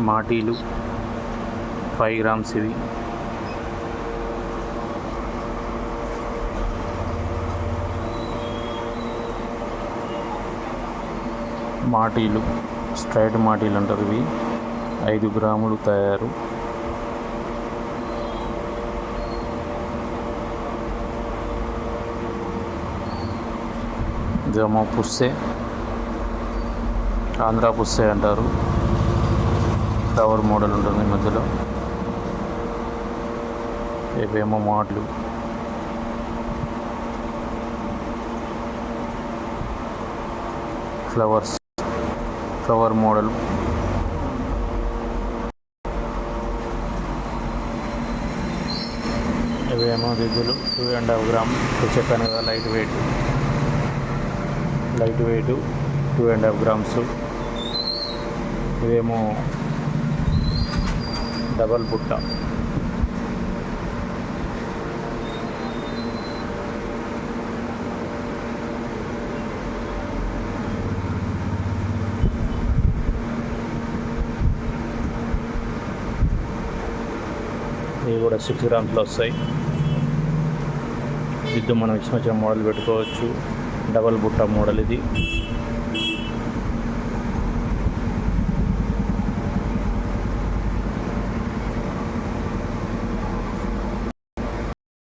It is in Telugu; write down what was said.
మాటీలు ఫైవ్ గ్రామ్స్ ఇవి. మాటీలు స్ట్రైట్ మాటీలు అంటారు ఇవి. ఐదు గ్రాములు తయారు. జమ పుస్సే ఆంధ్ర పుస్సే అంటారు. ఫ్లవర్ మోడల్ ఉంటుంది మధ్యలో. ఇవేమో మోడలు. ఫ్లవర్స్. Flower model. ఇవేమో దిద్దులు. Two and half gram. ఇప్పుడు చెప్పాను కదా light weight. Light weight two and half grams. ఇవేమో డబల్ బుట్ట. ఇవి కూడా సిక్స్ గ్రామ్స్లో వస్తాయి. దిద్దు మనం ఇచ్చిన వచ్చిన మోడల్ పెట్టుకోవచ్చు. డబల్ బుట్ట మోడల్ ఇది.